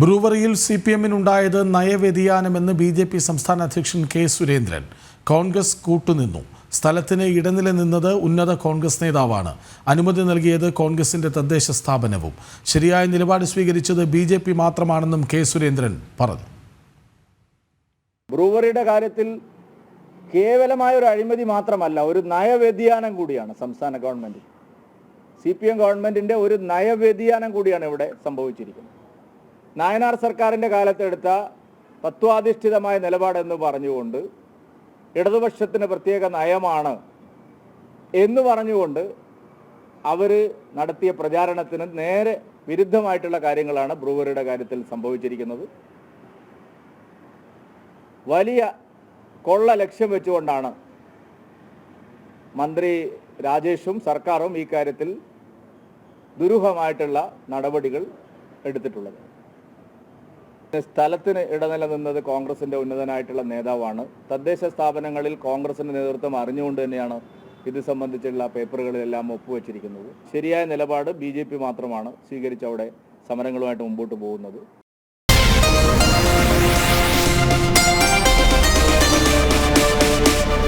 ബ്രൂവറിയിൽ C P എമ്മിനുണ്ടായത് നയവ്യതിയാനമെന്ന് B J P സംസ്ഥാന അധ്യക്ഷൻ കെ സുരേന്ദ്രൻ. കോൺഗ്രസ് കൂട്ടുനിന്നു. സ്ഥലത്തിന് ഇടനില നിന്നത് ഉന്നത കോൺഗ്രസ് നേതാവാണ്. അനുമതി നൽകിയത് കോൺഗ്രസിന്റെ തദ്ദേശ സ്ഥാപനവും. ശരിയായ നിലപാട് സ്വീകരിച്ചത് ബി ജെ പി മാത്രമാണെന്നും കെ സുരേന്ദ്രൻ പറഞ്ഞു. ബ്രൂവറിയുടെ കാര്യത്തിൽ കേവലമായ ഒരു അഴിമതി മാത്രമല്ല ഒരു നയവ്യതിയാനം കൂടിയാണ് സംസ്ഥാന ഗവൺമെന്റ്. സി പി എം ഗവൺമെന്റിന്റെ ഒരു നയവ്യതിയാനം കൂടിയാണ് ഇവിടെ സംഭവിച്ചിരിക്കുന്നത്. നായനാർ സർക്കാരിന്റെ കാലത്തെടുത്ത തത്വാധിഷ്ഠിതമായ നിലപാടെന്ന് പറഞ്ഞുകൊണ്ട് ഇടതുപക്ഷത്തിന് പ്രത്യേക നയമാണ് എന്ന് പറഞ്ഞുകൊണ്ട് അവർ നടത്തിയ പ്രചാരണത്തിന് നേരെ വിരുദ്ധമായിട്ടുള്ള കാര്യങ്ങളാണ് ബ്രൂവറിയുടെ കാര്യത്തിൽ സംഭവിച്ചിരിക്കുന്നത്. വലിയ കൊള്ള ലക്ഷ്യം വെച്ചുകൊണ്ടാണ് മന്ത്രി രാജേഷും സർക്കാരും ഈ കാര്യത്തിൽ ദുരൂഹമായിട്ടുള്ള നടപടികൾ എടുത്തിട്ടുള്ളത്. സ്ഥലത്തിന് ഇടനിലനിന്നത് കോൺഗ്രസിന്റെ ഉന്നതനായിട്ടുള്ള നേതാവാണ്. തദ്ദേശ സ്ഥാപനങ്ങളിൽ കോൺഗ്രസിന്റെ നേതൃത്വം അറിഞ്ഞുകൊണ്ട് തന്നെയാണ് ഇത് സംബന്ധിച്ചുള്ള പേപ്പറുകളിലെല്ലാം ഒപ്പുവെച്ചിരിക്കുന്നത്. ശരിയായ നിലപാട് ബി മാത്രമാണ് സ്വീകരിച്ച് അവിടെ സമരങ്ങളുമായിട്ട് മുമ്പോട്ട് പോകുന്നത്.